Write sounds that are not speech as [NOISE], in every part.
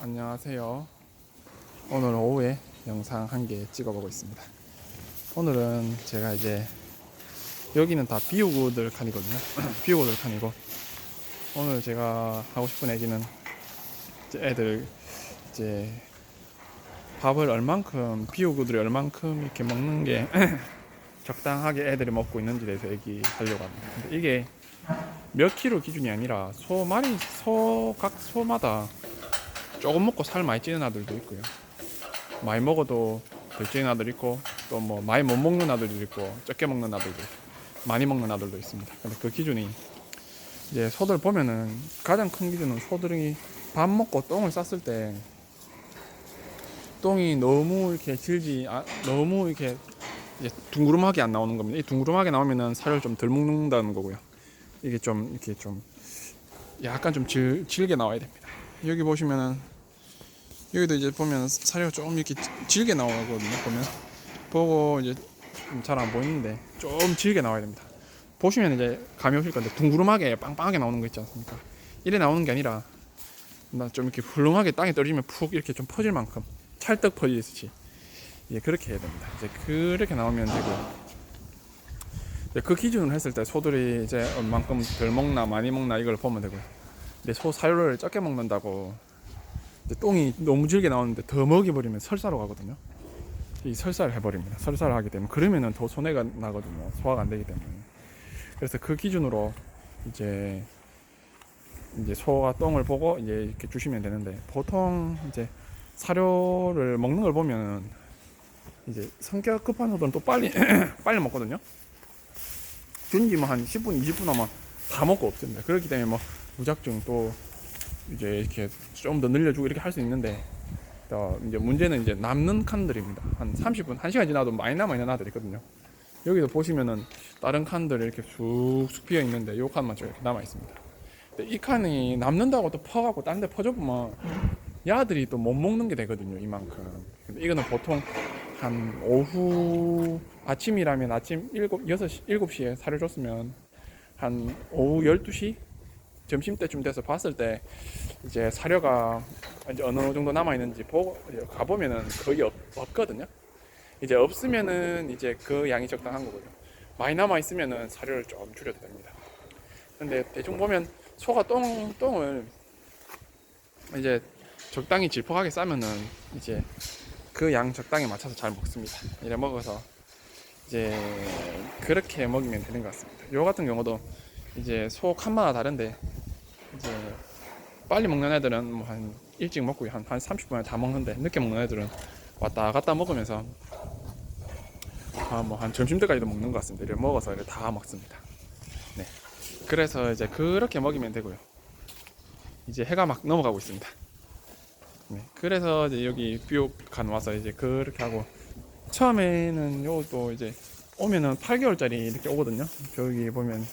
안녕하세요. 오늘 오후에 영상 한 개 찍어보고 있습니다. 오늘은 제가 이제 여기는 다 비우고들 칸이거든요. [CLEARS THROAT] 비우고들 칸이고 오늘 제가 하고 싶은 얘기는 애들 이제 밥을 얼만큼 비우고들이 얼만큼 이렇게 먹는 게 [CLEARS THROAT] 적당하게 애들이 먹고 있는지에 대해서 얘기하려고 합니다. 근데 이게 몇 킬로 기준이 아니라 소 마리 소 각 소마다 조금 먹고 살 많이 찌는 아들도 있고요. 많이 먹어도 덜 찌는 아들 있고 또 뭐 많이 못 먹는 아들도 있고 적게 먹는 아들도 있고 많이 먹는 아들도 있습니다. 근데 그 기준이 이제 소들 보면은 가장 큰 기준은 소들이 밥 먹고 똥을 쌌을 때 똥이 너무 이렇게 질지 아, 너무 이렇게 둥그름하게 안 나오는 겁니다. 이 둥그름하게 나오면은 살을 좀 덜 먹는다는 거고요. 이게 좀 이렇게 좀 약간 좀 질, 질게 나와야 됩니다. 여기 보시면은 여기도 이제 보면 사료가 조금 이렇게 지- 질게 나오거든요. 보면 보고 이제 잘 안 보이는데 좀 질게 나와야 됩니다. 보시면 이제 감이 오실 건데 둥그름하게 빵빵하게 나오는 거 있지 않습니까? 이래 나오는 게 아니라 나 좀 이렇게 훌렁하게 땅에 떨어지면 푹 이렇게 좀 퍼질 만큼 찰떡 퍼지듯이 예 그렇게 해야 됩니다. 이제 그렇게 나오면 되고 그 기준을 했을 때 소들이 이제 얼만큼 덜 먹나 많이 먹나 이걸 보면 되고요. 근데 소 사료를 적게 먹는다고 똥이 너무 질게 나오는데 더 먹여버리면 설사로 가거든요. 이 설사를 해버립니다. 설사를 하게 되면 그러면은 더 손해가 나거든요. 소화가 안 되기 때문에. 그래서 그 기준으로 이제 이제 소가 똥을 보고 이제 이렇게 주시면 되는데 보통 이제 사료를 먹는 걸 보면 이제 성격 급한 소들은 또 빨리 [CLEARS THROAT] 빨리 먹거든요. 준지 뭐한 10분, 20분 아마 다 먹고 없습니다. 그렇기 때문에 뭐 무작정 또 이제 이렇게 좀 더 늘려주고 이렇게 할 수 있는데 어, 이제 문제는 이제 남는 칸들입니다. 한 30분, 1시간 지나도 많이 남아 있는 아들 있거든요. 여기도 보시면은 다른 칸들 이렇게 쑥쑥 비어 있는데 요 칸만 좀 이렇게 남아 있습니다. 근데 이 칸이 남는다고 또 퍼갖고 딴데 퍼줘보면 야들이 또 못 먹는 게 되거든요. 이만큼. 근데 이거는 보통 한 오후 아침이라면 아침 7, 6시, 7시에 사료 줬으면 한 오후 12시 점심 때쯤 돼서 봤을 때 이제 사료가 이제 어느 정도 남아 있는지 보고 가보면은 거의 없, 없거든요. 이제 없으면은 이제 그 양이 적당한 거거든요. 많이 남아 있으면은 사료를 좀 줄여도 됩니다. 근데 대충 보면 소가 똥 똥을 이제 적당히 질퍽하게 싸면은 이제 그 양 적당히 맞춰서 잘 먹습니다. 이래 먹어서 이제 그렇게 먹이면 되는 것 같습니다. 요 같은 경우도 이제 소 칸마다 다른데 이제 빨리 먹는 애들은 뭐 한 일찍 먹고 한, 한 30분에 다 먹는데 늦게 먹는 애들은 왔다 갔다 먹으면서 아, 뭐 한 점심 때까지도 먹는 것 같습니다. 이렇게 먹어서 이렇게 다 먹습니다. 네. 그래서 이제 그렇게 먹이면 되고요. 이제 해가 막 넘어가고 있습니다. 네. 그래서 이제 여기 뷰간 와서 이제 그렇게 하고 처음에는 요것도 이제 오면은 8개월짜리 이렇게 오거든요. 저기 보면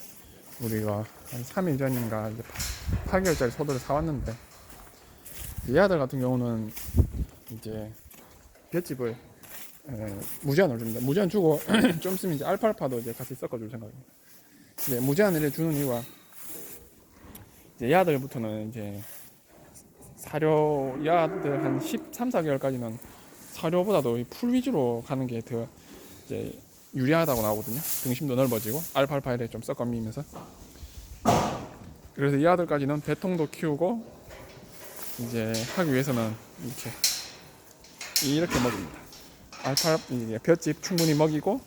우리가 한 3일 전인가 이제 8개월짜리 소들을 사왔는데 이 아들 같은 경우는 이제 볏집을 에, 무제한으로 줍니다. 무제한 주고 [CLEARS THROAT] 좀 있으면 이제 알파알파도 이제 같이 섞어줄 생각입니다. 이제 무제한을 주는 이유가 이제 이 아들부터는 이제 사료 이 아들 한 13, 4개월까지는 사료보다도 이풀 위주로 가는 게 더 이제 유리하다고 나오거든요. 등심도 넓어지고 알파알파에 좀 섞어 미면서 그래서 이 아들까지는 배통도 키우고 이제 하기 위해서는 이렇게 이렇게 먹입니다. 알파 이제 볏짚 충분히 먹이고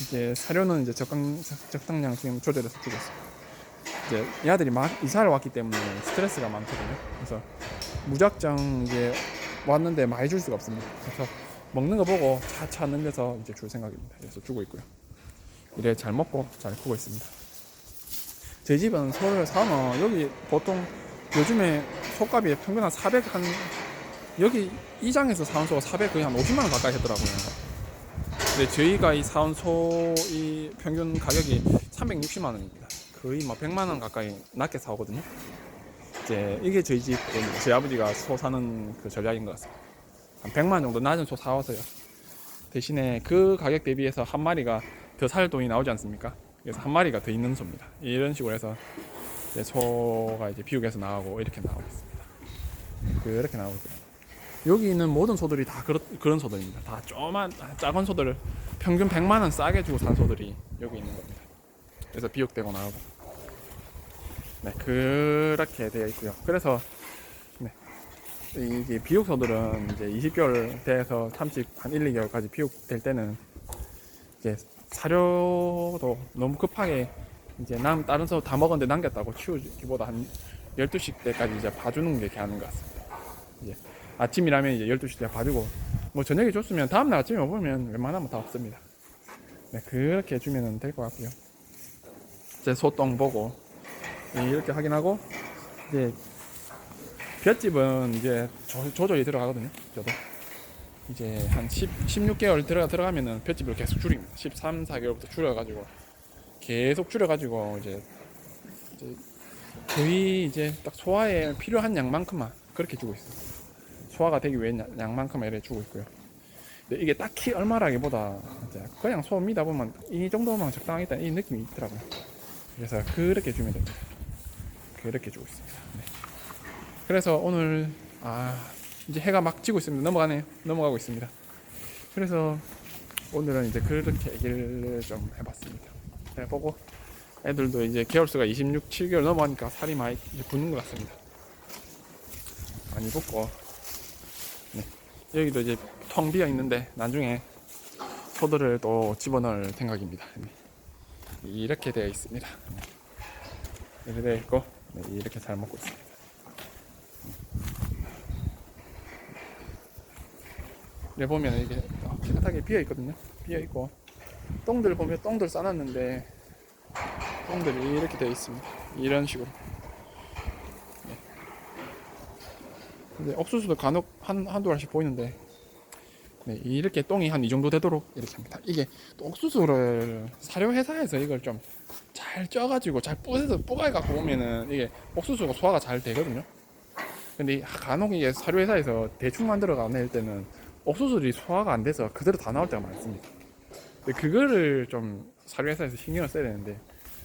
이제 사료는 이제 적당 적당량 지금 조절해서 주고 있어요. 이제 이 아들이 막 이사를 왔기 때문에 스트레스가 많거든요. 그래서 무작정 이제 왔는데 많이 줄 수가 없습니다. 그래서 먹는 거 보고 차차 늘려서 이제 줄 생각입니다. 그래서 주고 있고요. 이래 잘 먹고 잘 크고 있습니다. 저희 집은 소를 사면 여기 보통 요즘에 소값이 평균 한 400, 한 여기 이 장에서 사온 소가 400 거의 한 50만 원 가까이 했더라고요. 근데 저희가 이 사온 소이 평균 가격이 360만 원입니다. 거의 뭐 100만 원 가까이 낮게 사오거든요. 이제 이게 저희 집, 저희 아버지가 소 사는 그 전략인 것 같습니다. 한 100만 원 정도 낮은 소 사와서요. 대신에 그 가격 대비해서 한 마리가 더 살 돈이 나오지 않습니까? 그래서 한 마리가 더 있는 소입니다. 이런 식으로 해서 이제 소가 이제 비육에서 나가고 이렇게 나오고 있습니다. 그렇게 나오고 있고요. 여기 있는 모든 소들이 다 그런, 그런 소들입니다. 다 조만 작은 소들을 평균 100만 원 싸게 주고 산 소들이 여기 있는 겁니다. 그래서 비육되고 나오고 네 그렇게 되어 있고요. 그래서 네 이게 비육 소들은 이제 20개월 돼서 30, 한 1, 2개월까지 비육 될 때는 이제 사료도 너무 급하게 이제 남 다른 소다 먹었는데 남겼다고 치우기보다 한 12시 때까지 이제 봐주는 게 괜찮은 것 같습니다. 이제 아침이라면 이제 12시 때 봐주고 뭐 저녁에 줬으면 다음날 아침에 먹으면 웬만하면 다 없습니다. 네, 그렇게 해주면 될 것 같고요. 이제 소똥 보고 네, 이렇게 확인하고 이제 볏집은 이제 조, 조절이 들어가거든요. 저도 이제 한 10, 16개월 들어가 들어가면은 볏집을 계속 줄입니다. 13, 4개월부터 줄여가지고 계속 줄여가지고 이제, 이제 거의 이제 딱 소화에 필요한 양만큼만 그렇게 주고 있어요. 소화가 되기 위해 양- 양만큼만 이렇게 주고 있고요. 근데 이게 딱히 얼마라기보다 그냥 소 미다 보면 이 정도만 적당하겠다 이 느낌이 있더라고요. 그래서 그렇게 주면 됩니다. 그렇게 주고 있습니다. 네. 그래서 오늘 아 이제 해가 막 지고 있습니다. 넘어가네요. 넘어가고 있습니다. 그래서 오늘은 이제 그렇게 얘기를 좀 해봤습니다. 해보고 애들도 이제 개월수가 26, 7개월 넘어가니까 살이 많이 붙는 것 같습니다. 많이 붙고 네. 여기도 이제 텅 비어 있는데 나중에 소들을 또 집어넣을 생각입니다. 네. 이렇게 되어 있습니다. 네. 이렇게 되어 있고 네, 이렇게 잘 먹고 있습니다. 네 보면 이게 깨끗하게 비어 있거든요. 비어 있고 똥들 보면 똥들 싸놨는데 똥들이 이렇게 되어 있습니다. 이런 식으로. 네. 근데 옥수수도 간혹 한 한두 알씩 보이는데 네, 이렇게 똥이 한 이 정도 되도록 이렇게 합니다. 이게 또 옥수수를 사료 회사에서 이걸 좀 잘 쪄가지고 잘 뿌에서 뿌가해 갖고 오면은 이게 옥수수가 소화가 잘 되거든요. 근데 이 간혹 이게 사료 회사에서 대충 만들어 가 낼 때는 옥수수들이 소화가 안 돼서 그대로 다 나올 때가 많습니다. 그거를 좀 사료 회사에서 신경을 써야 되는데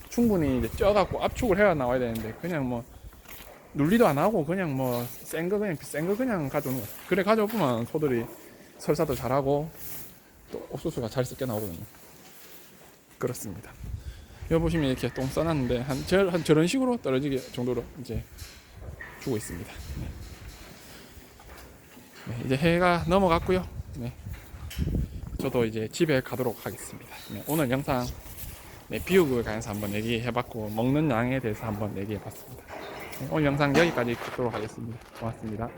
충분히 이제 쪄갖고 압축을 해야 나와야 되는데 그냥 뭐 눌리도 안 하고 그냥 뭐 센 거 그냥 센 거 그냥 가져오는 거. 그래 가져오면 소들이 설사도 잘하고 또 옥수수가 잘 섞여 나오거든요. 그렇습니다. 여기 보시면 이렇게 똥 써놨는데 한, 저, 한 저런 식으로 떨어지게 정도로 이제 주고 있습니다. 네. 네, 이제 해가 넘어갔고요. 네. 저도 이제 집에 가도록 하겠습니다. 네, 오늘 영상 네, 비육을 관해서 한번 얘기해봤고 먹는 양에 대해서 한번 얘기해봤습니다. 네, 오늘 영상 여기까지 찍도록 하겠습니다. 고맙습니다.